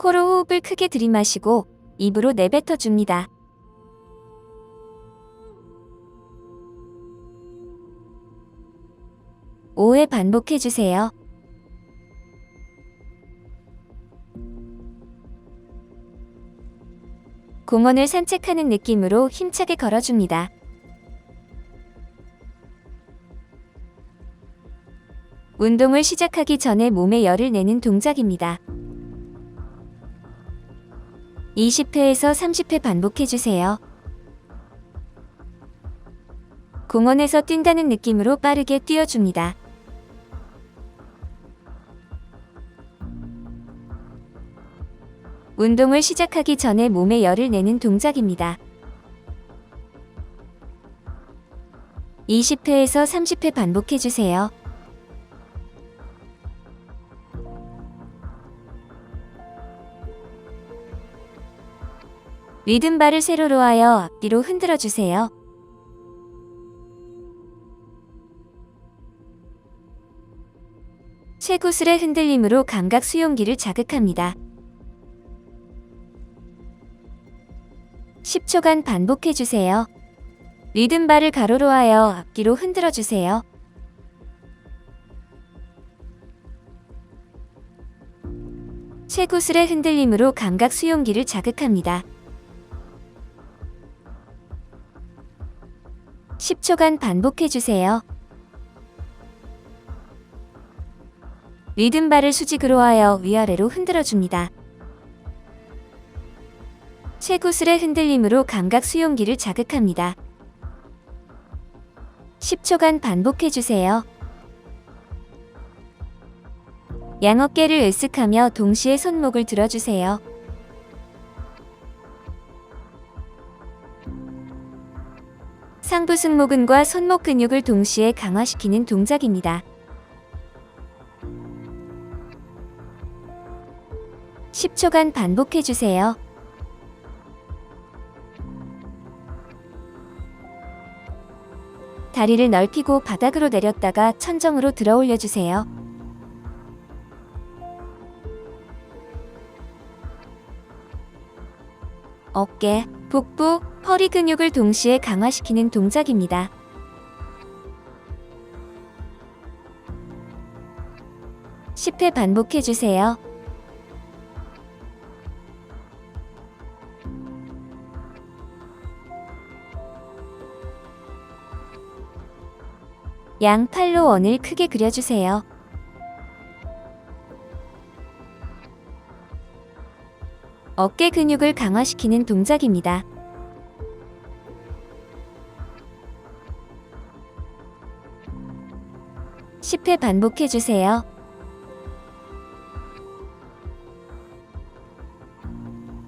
코로 호흡을 크게 들이마시고 입으로 내뱉어 줍니다. 오회 반복해 주세요. 공원을 산책하는 느낌으로 힘차게 걸어줍니다. 운동을 시작하기 전에 몸에 열을 내는 동작입니다. 20회에서 30회 반복해주세요. 공원에서 뛴다는 느낌으로 빠르게 뛰어줍니다. 운동을 시작하기 전에 몸에 열을 내는 동작입니다. 20회에서 30회 반복해주세요. 리듬바를 세로로 하여 앞뒤로 흔들어 주세요. 쇠구슬의 흔들림으로 감각 수용기를 자극합니다. 10초간 반복해 주세요. 리듬바를 가로로 하여 앞뒤로 흔들어 주세요. 쇠구슬의 흔들림으로 감각 수용기를 자극합니다. 10초간 반복해 주세요. 리듬바를 수직으로 하여 위아래로 흔들어 줍니다. 쇠구슬의 흔들림으로 감각 수용기를 자극합니다. 10초간 반복해 주세요. 양어깨를 으쓱하며 동시에 손목을 들어주세요. 상부 승모근과 손목 근육을 동시에 강화시키는 동작입니다. 10초간 반복해 주세요. 다리를 넓히고 바닥으로 내렸다가 천정으로 들어 올려 주세요. 어깨, 복부, 허리 근육을 동시에 강화시키는 동작입니다. (10회) 반복해 주세요. 양 팔로 원을 크게 그려주세요. 어깨 근육을 강화시키는 동작입니다. (10회) 반복해 주세요.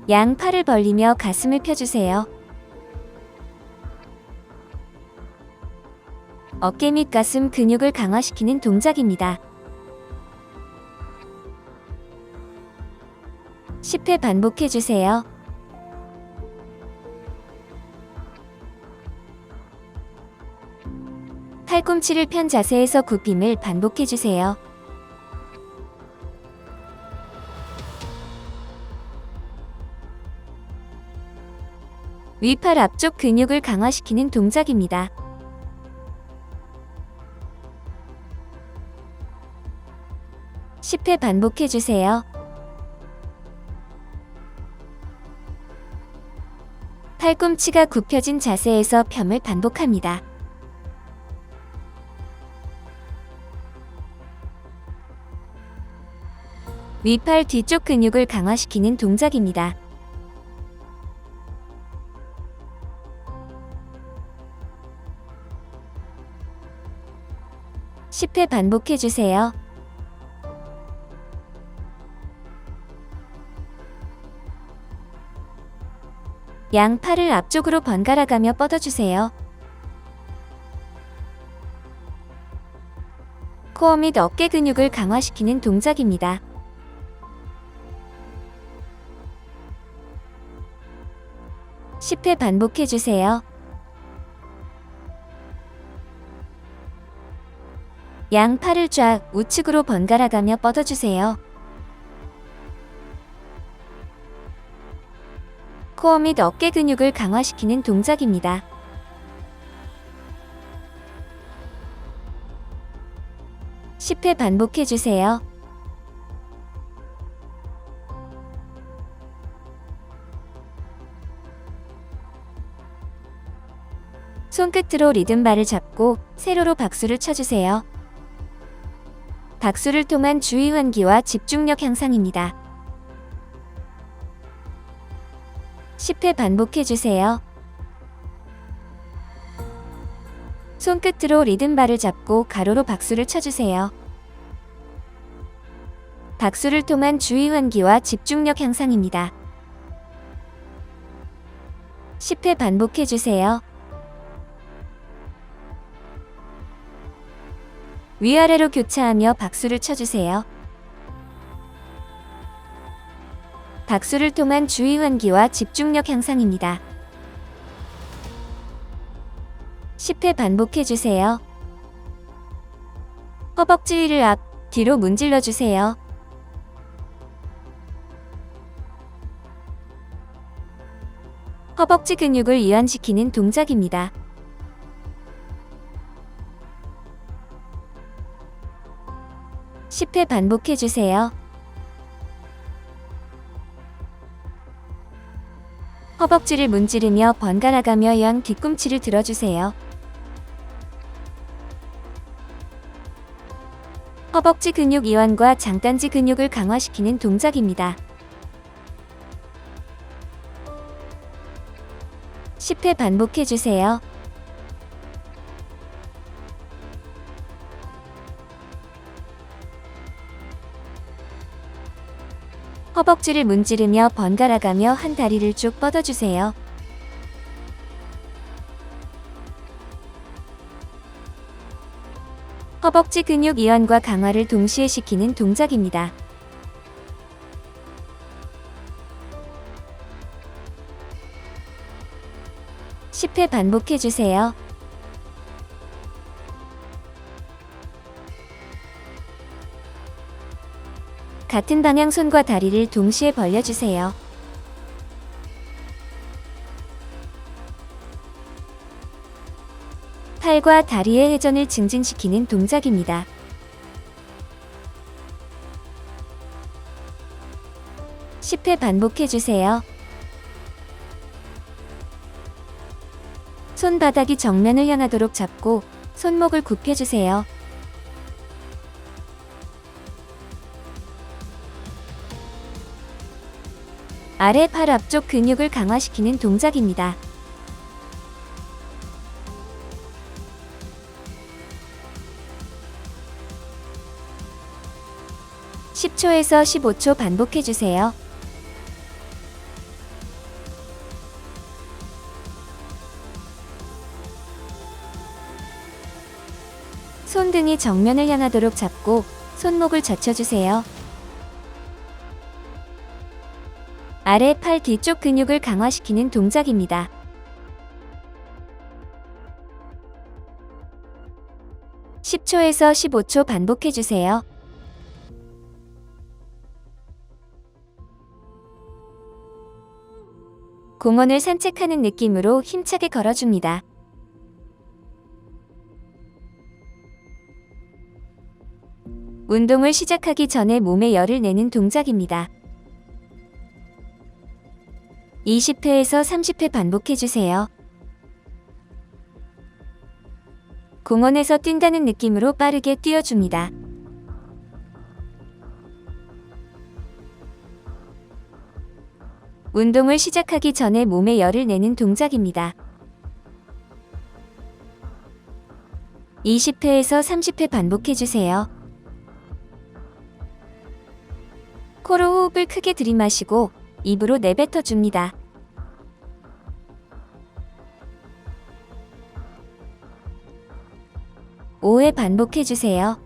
양 팔을 벌리며 가슴을 펴주세요. 어깨 및 가슴 근육을 강화시키는 동작입니다. 10회 반복해 주세요. 팔꿈치를 편 자세에서 굽힘을 반복해 주세요. 위팔 앞쪽 근육을 강화시키는 동작입니다. 10회 반복해 주세요. 팔꿈치가 굽혀진 자세에서 펴을 반복합니다. 위팔 뒤쪽 근육을 강화시키는 동작입니다. 10회 반복해 주세요. 양 팔을 앞쪽으로 번갈아 가며 뻗어주세요. 코어 및 어깨 근육을 강화시키는 동작입니다. 10회 반복해 주세요. 양 팔을 좌 우측으로 번갈아 가며 뻗어주세요. 코어 및 어깨 근육을 강화시키는 동작입니다. (10회) 반복해 주세요. 손끝으로 리듬바를 잡고 세로로 박수를 쳐주세요. 박수를 통한 주의 환기와 집중력 향상입니다. 10회 반복해 주세요. 손끝으로 리듬바를 잡고 가로로 박수를 쳐주세요. 박수를 통한 주의 환기와 집중력 향상입니다. 10회 반복해 주세요. 위아래로 교차하며 박수를 쳐주세요. 박수를 통한 주의 환기와 집중력 향상입니다. 10회 반복해 주세요. 허벅지 위를 앞, 뒤로 문질러 주세요. 허벅지 근육을 이완시키는 동작입니다. 10회 반복해 주세요. 허벅지를 문지르며 번갈아가며 양 뒤꿈치를 들어주세요. 허벅지 근육 이완과 장단지 근육을 강화시키는 동작입니다. 10회 반복해 주세요. 허벅지를 문지르며 번갈아가며 한 다리를 쭉 뻗어주세요. 허벅지 근육 이완과 강화를 동시에 시키는 동작입니다. (10회) 반복해주세요. 같은 방향 손과 다리를 동시에 벌려주세요. 팔과 다리의 회전을 증진시키는 동작입니다. (10회) 반복해주세요. 손바닥이 정면을 향하도록 잡고 손목을 굽혀주세요. 아래 팔 앞쪽 근육을 강화시키는 동작입니다. (10초에서 15초) 반복해 주세요. 손등이 정면을 향하도록 잡고 손목을 젖혀주세요. 아래 팔 뒤쪽 근육을 강화시키는 동작입니다. (10초에서 15초) 반복해주세요. 공원을 산책하는 느낌으로 힘차게 걸어줍니다. 운동을 시작하기 전에 몸에 열을 내는 동작입니다. 20회에서 30회 반복해주세요. 공원에서 뛴다는 느낌으로 빠르게 뛰어줍니다. 운동을 시작하기 전에 몸에 열을 내는 동작입니다. 20회에서 30회 반복해주세요. 코로 호흡을 크게 들이마시고 입으로 내뱉어 줍니다. 오회 반복해 주세요.